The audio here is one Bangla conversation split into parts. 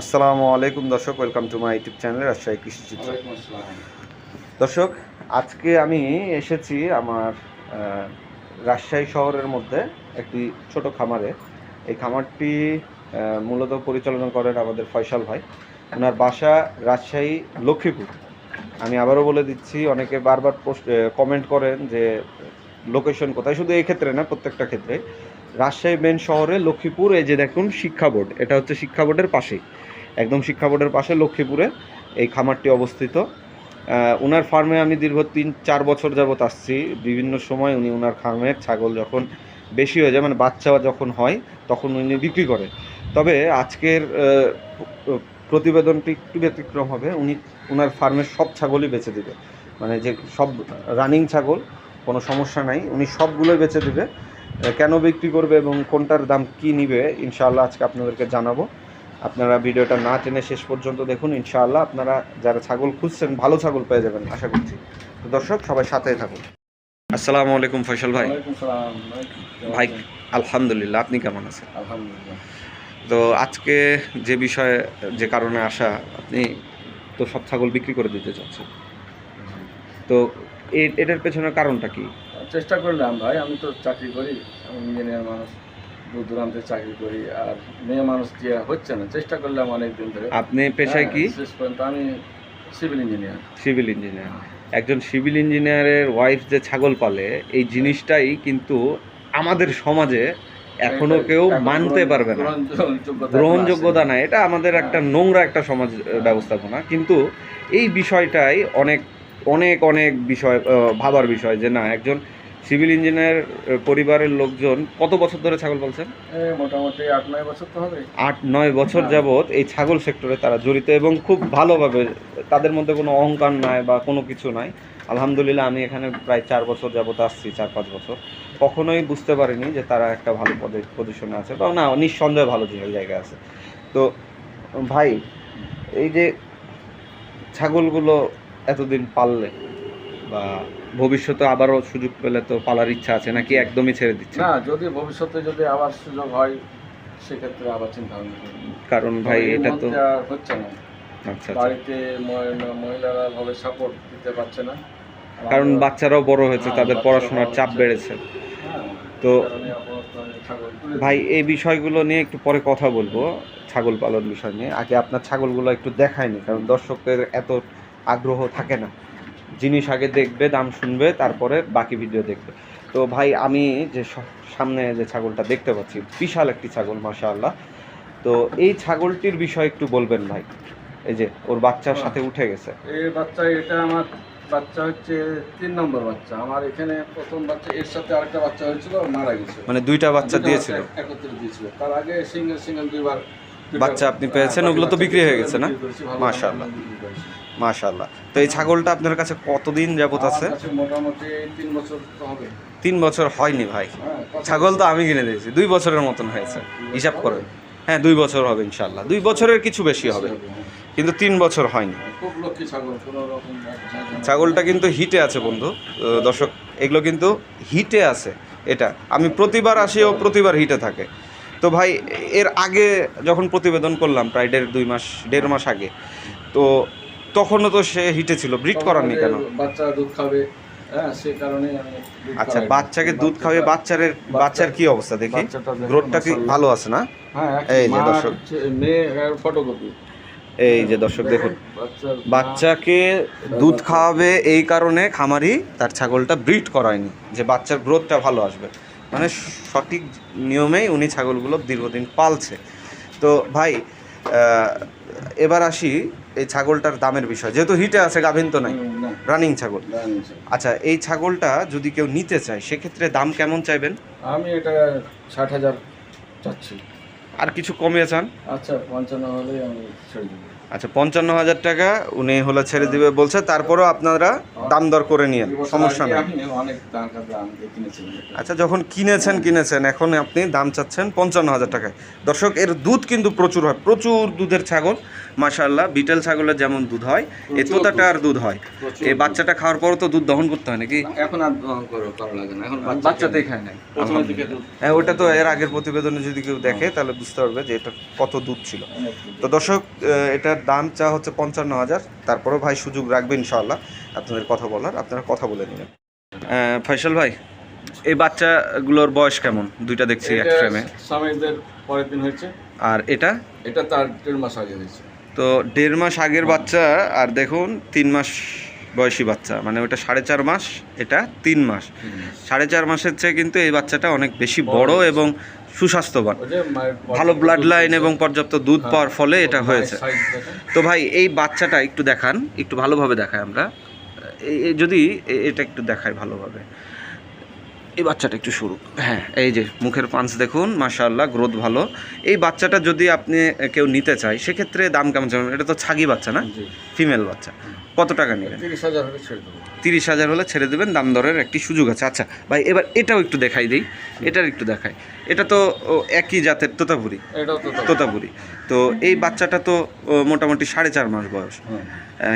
আসসালামু আলাইকুম দর্শক welcome to my YouTube channel Rajshahi কৃষি চিত্র। দর্শক আজকে আমি এসেছি আমার রাজশাহী শহরের মধ্যে একটি ছোট খামারে। এই খামারটি মূলত পরিচালনা করেন আমাদের ফয়সাল ভাই। ওনার বাসা রাজশাহী লক্ষ্মীপুর। আমি আবারও বলে দিচ্ছি অনেকে বারবার পোস্ট কমেন্ট করেন যে লোকেশন কোথায়? শুধু এই ক্ষেত্রে না প্রত্যেকটা ক্ষেত্রে। রাজশাহী মেন শহরে লক্ষ্মীপুর এই যে দেখুন শিক্ষা বোর্ড। এটা হচ্ছে শিক্ষা বোর্ডের পাশেই। একদম শিক্ষা বোর্ডের পাশে লক্ষ্মীপুরে এই খামারটি অবস্থিত। উনার ফার্মে আমি দীর্ঘ তিন, চার বছর যাবত আসছি। বিভিন্ন সময় উনি উনার ফার্মের ছাগল যখন বেশি হয়ে যায় মানে বাচ্চা যখন হয়, তখন উনি বিক্রি করে। তবে আজকের প্রতিবেদনটি একটু ব্যতিক্রম হবে। উনি উনার ফার্মের সব ছাগলই বেচে দেবে। মানে যে সব রানিং ছাগল, কোনো সমস্যা নাই। উনি সবগুলোই বেচে দেবে। কেন বিক্রি করবে এবং কোনটার দাম কি নিবে, ইনশাআল্লাহ আজকে আপনাদেরকে জানাব। আপনারা ভিডিওটা না টেনে শেষ পর্যন্ত দেখুন ইনশাআল্লাহ আপনারা যারা ছাগল খুঁজছেন ভালো ছাগল পেয়ে যাবেন আশা করছি। তো দর্শক সবাই সাথে থাকুন। আসসালামু আলাইকুম ফয়সাল ভাই। ভাই আলহামদুলিল্লাহ আপনি কেমন আছেন? আলহামদুলিল্লাহ। তো আজকে যে বিষয়ে যে কারণে আসা আপনি তো সব ছাগল বিক্রি করে দিতে চাচ্ছেন। তো এ- এটার পেছনের কারণটা কি? চেষ্টা করলাম ভাই আমি তো চাকরি করি আমি ইঞ্জিনিয়ার মানুষ। দূর দূরান্তে চাকরি করি আর মেয়ে মানুষ দিয়ে হচ্ছে না চেষ্টা করলাম অনেক দিন ধরে। আপনি পেশায় কি? হ্যাঁ, শেষ পর্যন্ত আমি সিভিল ইঞ্জিনিয়ার সিভিল ইঞ্জিনিয়ার একজন সিভিল ইঞ্জিনিয়ারের ওয়াইফ যে ছাগল পালে এই জিনিসটাই কিন্তু আমাদের সমাজে এখনও কেউ মানতে পারবে না। গ্রহণযোগ্যতা নাই এটা আমাদের একটা নোংরা একটা সমাজ ব্যবস্থাপনা। কিন্তু এই বিষয়টাই অনেক অনেক অনেক বিষয় ভাবার বিষয় যে না একজন সিভিল ইঞ্জিনিয়ার পরিবারের লোকজন কত বছর ধরে ছাগল পালছেন? মোটামুটি আট নয় বছর তো হবে। আট নয় বছর হ্যাঁ। যাবৎ এই ছাগল সেক্টরে তারা জড়িত এবং খুব ভালোভাবে তাদের মধ্যে কোনো অহংকার নাই বা কোনো কিছু নাই। আলহামদুলিল্লাহ আমি এখানে প্রায় চার বছর যাবৎ আসছি চার পাঁচ বছর। কখনোই বুঝতে পারিনি যে তারা একটা ভালো পদে পজিশনে আছে বা না নিঃসন্দেহে ভালো জায়গায়- জায়গায় আছে। তো ভাই এই যে ছাগলগুলো এতদিন পাললে বা ভবিষ্যতে আবারও সুযোগ পেলে তো পালার ইচ্ছা আছে নাকি একদমই ছেড়ে দিচ্ছে? না যদি ভবিষ্যতে যদি আবার সুযোগ হয় সেক্ষেত্রে আবার চিন্তা ভাবনা কারণ ভাই এটা তো হচ্ছে না। আচ্ছা আচ্ছা। বাড়িতে মহিলারা ভাবে সাপোর্ট দিতে পারছে না। কারণ বাচ্চারাও বড় হয়েছে হ্যাঁ, তাদের পড়াশোনার চাপ বেড়েছে। হ্যাঁ, তো ভাই এই বিষয়গুলো নিয়ে একটু পরে কথা বলব ছাগল পালন বিষয় নিয়ে। আগে আপনার ছাগলগুলো একটু দেখায়নি কারণ দর্শকদের এত আগ্রহ থাকে না। জিনিস আগে দেখবে দাম শুনবে তারপরে বাকি ভিডিও দেখবে। তো ভাই আমি যে সামনে যে ছাগলটা দেখতে পাচ্ছি বিশাল একটি ছাগল মাশাআল্লাহ। তো এই ছাগলটির বিষয় একটু বলবেন ভাই। এই যে ওর বাচ্চার সাথে উঠে গেছে। এই বাচ্চা এটা আমার বাচ্চা হচ্ছে তিন নম্বর বাচ্চা। আমার এখানে প্রথম বাচ্চা এর সাথে আরেকটা বাচ্চা হয়েছিল মারা গেছে। মানে দুইটা বাচ্চা দিয়েছিল? একত্রে দিয়েছিল। তার আগে সিঙ্গেল সিঙ্গেল দুইবার বাচ্চা আপনি পেয়েছেন, হ্যাঁ, ওগুলো তো বিক্রি হয়ে গেছে না? মাশাআল্লাহ। মাশাআল্লাহ। তো এই ছাগলটা আপনার কাছে কতদিন যাবত আছে? মোটামুটি তিন বছর তো হবে। তিন বছর হয়নি ভাই। হ্যাঁ, ছাগল তো আমি কিনে দিয়েছি। দুই বছরের মতন হয়েছে। হিসাব করেন। হ্যাঁ দুই বছর হবে ইনশাল্লাহ দুই বছরের কিছু বেশি হবে। কিন্তু তিন বছর হয়নি। ঝামেলা- ছাগলটা কিন্তু হিটে আছে বন্ধু। দর্শক এগুলো কিন্তু হিটে আছে। এটা আমি প্রতিবার আসি ও প্রতিবার হিটে থাকে। তো ভাই এর আগে যখন প্রতিবেদন করলাম প্রায় দেড় দুই মাস দেড় মাস আগে তো তখনও তো সে হিটে ছিল ব্রিড করাননি কেন? বাচ্চা দুধ খাবে হ্যাঁ সে কারণে আমি দুধ আচ্ছা খাওয়াই। বাচ্চাকে দুধ খাওয়াবে বাচ্চারের বাচ্চার কি অবস্থা দেখি? বাচ্চাটা দেখুন, গ্রোথটা কি মাশাআল্লাহ। ভালো আছে না? হ্যাঁ এই যে দর্শক। হচ্ছে মেয়ে ফটোকপি এই যে দর্শক দেখুন। বাচ্চার বাচ্চাকে দুধ খাওয়াবে এই কারণে খামারি তার ছাগলটা ব্রিড করায়নি যে বাচ্চার গ্রোথটা ভালো আসবে। মানে সঠিক নিয়মেই উনি ছাগলগুলো দীর্ঘদিন পালছে। তো ভাই এবার আসি এই ছাগলটার দামের বিষয়। যেহেতু হিটে আছে গাভিন তো নাই। রানিং ছাগল। আচ্ছা এই ছাগলটা যদি কেউ নিতে চায় সেক্ষেত্রে দাম কেমন চাইবেন? আমি এটা ষাট হাজার চাচ্ছি। আর কিছু কমিয়ে চান? আচ্ছা পঞ্চান্ন হলে আমি ছেড়ে দেবো। আচ্ছা পঞ্চান্ন হাজার টাকা উনি হলো ছেড়ে দিবে বলছে তারপরেও আপনারা দাম দর করে নিয়ে সমস্যা নেই। আচ্ছা যখন কিনেছেন কিনেছেন এখন আপনি দাম চাচ্ছেন পঞ্চান্ন হাজার টাকায়। দর্শক এর দুধ কিন্তু প্রচুর হয় প্রচুর দুধের ছাগল। মাশাআল্লাহ বিটেল ছাগলের যেমন দুধ হয় এই প্রচুর তোতাটার দুধ হয়। এই বাচ্চাটা খাওয়ার পরও তো দুধ দহন করতে হয় নাকি? এখন আর দহন করো লাগে না। এখন বাচ্চাতেই খায় না হ্যাঁ ওটা তো এর আগের প্রতিবেদনে যদি কেউ দেখে তাহলে বুঝতে পারবে যে এটা কত দুধ ছিল। তো দর্শক এটার দাম চা হচ্ছে পঞ্চান্ন হাজার। তারপরেও ভাই সুযোগ রাখবে ইনশাআল্লাহ। আপনাদের কথা বলার আপনারা কথা বলে নেবেন। ফয়সাল ভাই এই বাচ্চাগুলোর বয়স কেমন? দুইটা দেখছি এক ফ্রেমে পরের দিন হয়েছে। আর এটা? এটা তার দেড় মাস আগে হয়েছে। তো দেড় মাস আগের বাচ্চা আর দেখুন তিন মাস বয়সী বাচ্চা। মানে ওটা সাড়ে চার মাস এটা তিন মাস। সাড়ে চার মাসের চেয়ে কিন্তু এই বাচ্চাটা অনেক বেশি বড় এবং সুস্বাস্থ্যবান। ভালো ব্লাড লাইন এবং পর্যাপ্ত দুধ হ্যাঁ। পাওয়ার ফলে এটা হয়েছে। তো ভাই এই বাচ্চাটা একটু দেখান একটু ভালোভাবে দেখায় আমরা। যদি এটা একটু দেখায় ভালোভাবে। এই বাচ্চাটা একটু শুরু হ্যাঁ এই যে মুখের পাঞ্চ দেখুন মাশাআল্লাহ গ্রোথ ভালো। এই বাচ্চাটা যদি আপনি কেউ নিতে চায় সেক্ষেত্রে দাম কেমন চাবেন এটা তো ছাগি বাচ্চা না। ফিমেল বাচ্চা। কত টাকা নেবেন? তিরিশ হাজার হলে ছেড়ে দেবো। তিরিশ হাজার হলে ছেড়ে দেবেন দাম দরের একটি সুযোগ আছে। আচ্ছা ভাই এবার এটাও একটু দেখাই দিই। এটার একটু দেখাই। এটা তো একই জাতের তোতাপুরি? তোতাপুরি। তো এই বাচ্চাটা তো মোটামুটি সাড়ে চার মাস বয়স।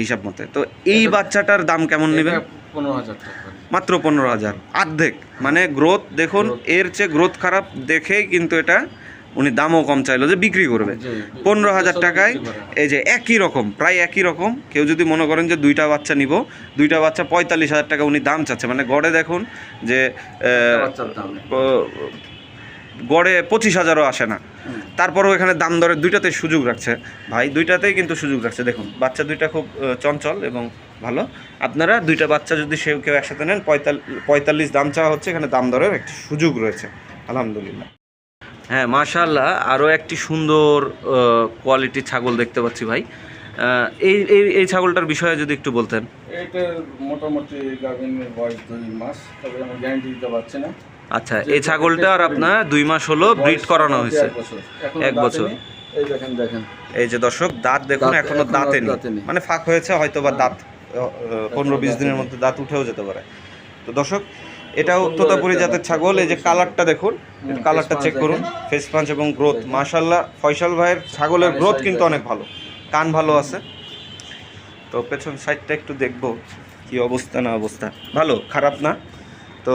হিসাব মতে। তো এই বাচ্চাটার দাম কেমন নেবেন? পনেরো হাজার টাকা। মাত্র পনেরো হাজার। অর্ধেক মানে গ্রোথ দেখুন এর চেয়ে গ্রোথ খারাপ দেখেই কিন্তু এটা উনি দামও কম চাইলো যে বিক্রি করবে। পনেরো হাজার টাকায় এই যে একই রকম প্রায় একই রকম। কেউ যদি মনে করেন যে দুইটা বাচ্চা নিব দুইটা বাচ্চা পঁয়তাল্লিশ হাজার টাকা উনি দাম চাচ্ছে। মানে গড়ে দেখুন যে গড়ে পঁচিশ হাজারও আসে না। তারপরেও এখানে দাম দরের দুইটাতে সুযোগ রাখছে। ভাই দুইটাতেই কিন্তু সুযোগ রাখছে। দেখুন বাচ্চা দুইটা খুব চঞ্চল এবং ভালো। আপনারা দুইটা বাচ্চা যদি সে কেউ একসাথে নেন পঁয়তাল্লিশ পঁয়তাল্লিশ দাম চাওয়া হচ্ছে। এখানে দাম দরের একটি সুযোগ রয়েছে। আলহামদুলিল্লাহ। হ্যাঁ মাশাল্লাহ আরও একটি সুন্দর কোয়ালিটি ছাগল দেখতে পাচ্ছি ভাই। এই এই এই ছাগলটার বিষয়ে যদি একটু বলতেন। এটার মোটামুটি গাভিনের বয়স দুই মাস তবে আমি গ্যারান্টি দিতে পারছি না। আচ্ছা এই ছাগলটা আর আপনার দুই মাস হলো ব্রিড করানো হয়েছে। এক বছর। এই দেখেন দেখেন। এই যে দর্শক দাঁত দেখুন এখনও দাঁতে নেই। মানে ফাঁক হয়েছে হয়তো বা দাঁত পনেরো বিশ দিনের মধ্যে দাঁত উঠেও যেতে পারে। তো দর্শক এটাও তোতাপুরি জাতের ছাগল। এই যে কালারটা দেখুন কালারটা চেক করুন। ফেস পাঞ্চ এবং গ্রোথ। মাশাল্লাহ ফয়সাল ভাইয়ের ছাগলের গ্রোথ কিন্তু অনেক ভালো। কান ভালো আছে। তো পেছন সাইডটা একটু দেখব কি অবস্থা না অবস্থা। ভালো খারাপ না? তো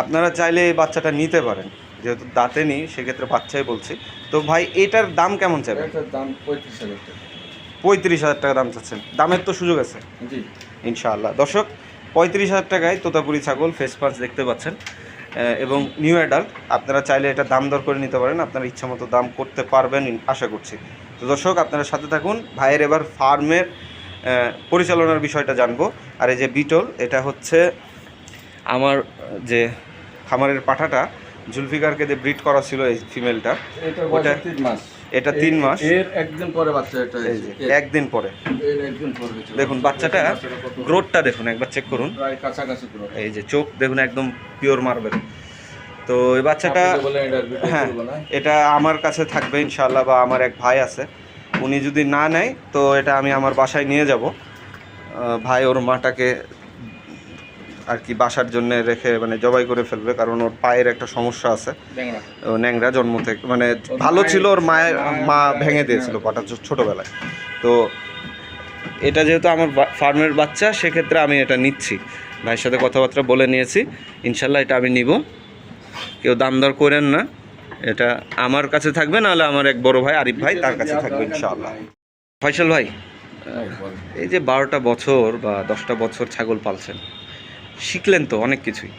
আপনারা চাইলে এই বাচ্চাটা নিতে পারেন। যেহেতু দাঁতে নেই সেক্ষেত্রে বাচ্চাই বলছি। তো ভাই এটার দাম কেমন চাইবেন? এটার দাম পঁয়ত্রিশ হাজার টাকা। পঁয়ত্রিশ হাজার টাকা দাম চাচ্ছেন। দামের তো সুযোগ আছে। জি। ইনশাআল্লাহ। দর্শক পঁয়ত্রিশ হাজার টাকায় তোতাপুরি ছাগল ফেস পাঁচ দেখতে পাচ্ছেন এবং নিউ অ্যাডাল্ট আপনারা চাইলে এটা দাম দর করে নিতে পারেন। আপনারা ইচ্ছা মতো দাম করতে পারবেন আশা করছি। তো দর্শক আপনারা সাথে থাকুন। ভাইয়ের এবার ফার্মের পরিচালনার বিষয়টা জানব। আর এই যে বিটল এটা হচ্ছে আমার যে খামারের পাঠাটা জুলফিকারকে যে ব্রিড করা ছিল এই ফিমেলটা ওটা- এটা তিন মাস। এর একদিন পরে বাচ্চা এটা একদিন পরে। এর একদিন পরে হয়েছে। দেখুন বাচ্চাটা গ্রোথটা দেখুন একবার চেক করুন। এই যে চোখ দেখুন একদম পিওর মার্বেল তো এই বাচ্চাটা হ্যাঁ। এটা আমার কাছে থাকবে ইনশাআল্লাহ বা আমার এক ভাই আছে। উনি যদি না নেয় তো এটা আমি আমার বাসায় নিয়ে যাব। ভাই ওর মাটাকে আর কি বাসার জন্য রেখে মানে জবাই করে ফেলবে কারণ ওর পায়ের একটা সমস্যা আছে। ও ন্যাংরা জন্ম থেকে মানে ভালো ছিল ওর মায়ের মা ভেঙে দিয়েছিল পাটা ছোটোবেলায়। তো এটা যেহেতু আমার ফার্মের বাচ্চা সেক্ষেত্রে আমি এটা নিচ্ছি। ভাইয়ের সাথে কথাবার্তা বলে নিয়েছি। ইনশাল্লাহ এটা আমি নিব। কেউ দাম দর করেন না। এটা আমার কাছে থাকবে নাহলে আমার এক বড় ভাই আরিফ ভাই তার কাছে থাকবে ইনশাআল্লাহ। ফয়সাল ভাই হ্যাঁ, এই যে বারোটা বছর বা দশটা বছর ছাগল পালছেন শিখলেন তো অনেক কিছুই।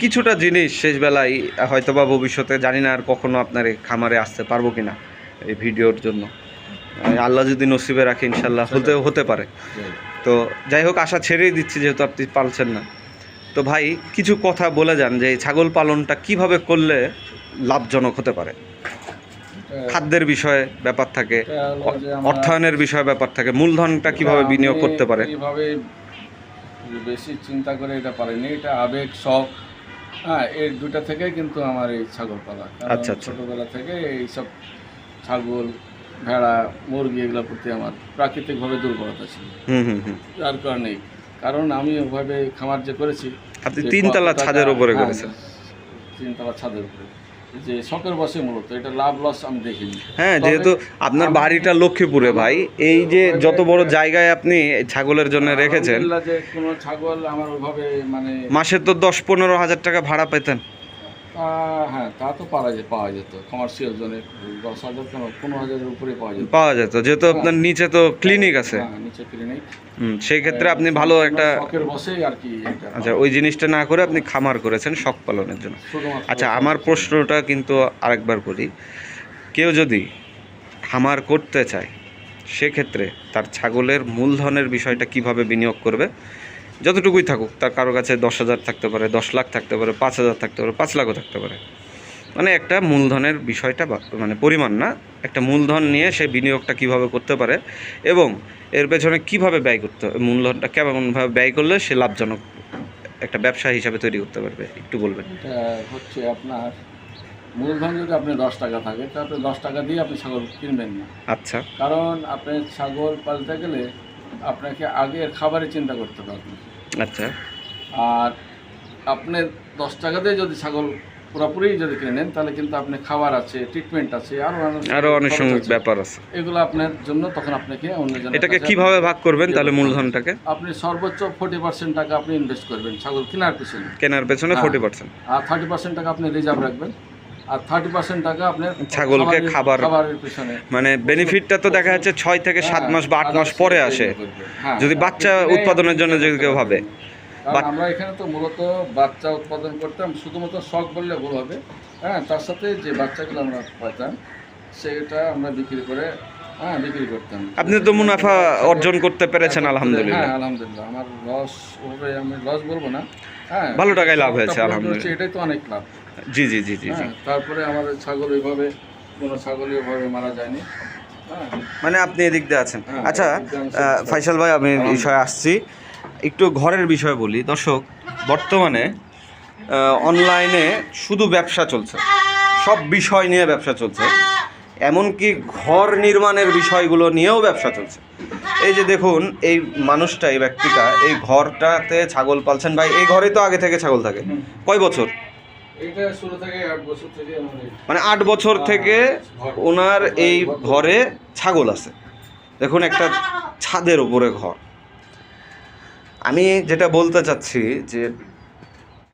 কিছুটা জিনিস শেষবেলায় হয়তো বা ভবিষ্যতে জানি না আর কখনও আপনার এই খামারে আসতে পারব কি না এই ভিডিওর জন্য। আল্লাহ যদি নসিবে রাখে ইনশাল্লাহ হতে হতে পারে। তো যাই হোক আশা ছেড়েই দিচ্ছি যেহেতু আপনি পালছেন না। তো ভাই কিছু কথা বলে যান যে এই ছাগল পালনটা কীভাবে করলে লাভজনক হতে পারে? খাদ্যের বিষয়ে ব্যাপার থাকে অর্থায়নের বিষয়ে ব্যাপার থাকে মূলধনটা কীভাবে বিনিয়োগ করতে পারে? বেশি চিন্তা করে এটা পারিনি এটা আবেগ শখ হ্যাঁ এই দুটা থেকেই কিন্তু আমার এই ছাগল পালা। আচ্ছা, ছোটোবেলা ছোটবেলা থেকে এইসব ছাগল ভেড়া মুরগি এগুলোর প্রতি আমার প্রাকৃতিকভাবে দুর্বলতা ছিল। হুম হুম হুম। যার কারণেই কারণ আমি ওভাবে খামার যে করেছি আপনি তিনতলা ছাদের উপরে হ্যাঁ, করেছেন। তিনতলা ছাদের উপরে। যে শখের বসে মূলত এটা লাভ লস আমি দেখিনি। হ্যাঁ যেহেতু আপনার বাড়িটা লক্ষ্মীপুরে ভাই এই যে যত বড় জায়গায় আপনি ছাগলের জন্য রেখেছেন আলহামদুলিল্লাহ যে কোনো ছাগল আমার ওইভাবে মানে মাসে তো দশ পনেরো হাজার টাকা ভাড়া পেতেন। হ্যাঁ তা তো পারা যায় পাওয়া যেত। কমার্শিয়াল জোনে দশ হাজার কেন পনেরো হাজারের উপরে পাওয়া যেত। পাওয়া যেত যেহেতু আপনার নিচে তো ক্লিনিক আছে। হ্যাঁ নিচে ক্লিনিক হুম, সেই ক্ষেত্রে আপনি ভালো একটা শখের বসেই আর কি আচ্ছা ওই জিনিসটা না করে আপনি খামার করেছেন শখ পালনের জন্য। আচ্ছা আমার প্রশ্নটা কিন্তু আরেকবার করি। কেউ যদি খামার করতে চায় সেক্ষেত্রে তার ছাগলের মূলধনের বিষয়টা কীভাবে বিনিয়োগ করবে? যতটুকুই থাকুক তার কারও কাছে দশ হাজার থাকতে পারে দশ লাখ থাকতে পারে পাঁচ হাজার থাকতে পারে পাঁচ লাখও থাকতে পারে। মানে একটা মূলধনের বিষয়টা মানে পরিমাণ না একটা মূলধন নিয়ে সে বিনিয়োগটা কীভাবে করতে পারে এবং এর পেছনে কীভাবে ব্যয় করতে হবে মূলধনটা কেমনভাবে ব্যয় করলে সে লাভজনক একটা ব্যবসা হিসাবে তৈরি করতে পারবে একটু বলবেন। হচ্ছে আপনার মূলধন যদি আপনি দশ টাকা থাকে তা আপনি দশ টাকা দিয়ে আপনি ছাগল কিনবেন না। আচ্ছা। কারণ আপনি ছাগল পালতে গেলে আপনাকে আগে খাবারের চিন্তা করতে হবে আপনাকে। আচ্ছা। আর আপনি দশ টাকা দিয়ে যদি ছাগল পুরোপুরি যদি কিনে নেন তাহলে কিন্তু আপনি খাবার আছে ট্রিটমেন্ট আছে আরও আরও আনুষঙ্গিক ব্যাপার আছে। এগুলো আপনার জন্য তখন আপনাকে অন্যজনের এটাকে কীভাবে ভাগ করবেন তাহলে মূলধনটাকে? আপনি সর্বোচ্চ ফোর্টি পার্সেন্ট টাকা আপনি ইনভেস্ট করবেন ছাগল কেনার পিছনে। কেনার পেছনে হ্যাঁ। ফোর্টি পার্সেন্ট আর থার্টি পার্সেন্ট টাকা আপনি রিজার্ভ রাখবেন। আর থার্টি পার্সেন্ট টাকা আপনার ছাগলকে খাবার- খাবারের পিছনে। মানে বেনিফিটটা তো দেখা যাচ্ছে ছয় থেকে সাত হ্যাঁ, মাস বা আট মাস পরে আসে। হ্যাঁ, যদি বাচ্চা উৎপাদনের জন্য যদি কেউ ভাবে। আমরা এখানে তো মূলত বাচ্চা উৎপাদন করতাম শুধুমাত্র শখ বললে ভুল হবে। হ্যাঁ তার সাথে যে বাচ্চাগুলো আমরা পাইতাম সেটা আমরা বিক্রি করে হ্যাঁ বিক্রি করতাম। আপনি তো মুনাফা অর্জন করতে পেরেছেন আলহামদুলিল্লাহ। হ্যাঁ আলহামদুলিল্লাহ। আমার লস ওভাবে আমি লস বলব না। হ্যাঁ ভালো টাকায় লাভ হয়েছে, আলহামদুলিল্লাহ। এটাই তো অনেক লাভ। জি জি জি জি হ্যাঁ তারপরে আমাদের ছাগল ওইভাবে কোনো ছাগলই ওইভাবে মারা যায়নি। হ্যাঁ। মানে আপনি এদিক দিয়ে আছেন। হ্যাঁ, আচ্ছা ফাইসাল ভাই আমি বিষয়ে আসছি। একটু ঘরের বিষয় বলি। দর্শক বর্তমানে অনলাইনে শুধু ব্যবসা চলছে। সব বিষয় নিয়ে ব্যবসা চলছে। এমনকি ঘর নির্মাণের বিষয়গুলো নিয়েও ব্যবসা চলছে। এই যে দেখুন এই মানুষটা এই ব্যক্তিটা এই ঘরটাতে ছাগল পালছেন। ভাই এই ঘরে তো আগে থেকে ছাগল থাকে। কয় বছর? মানে আট বছর থেকে ওনার এই ঘরে ছাগল আছে। দেখুন একটা ছাদের ওপরে ঘর। আমি যেটা বলতে চাচ্ছি যে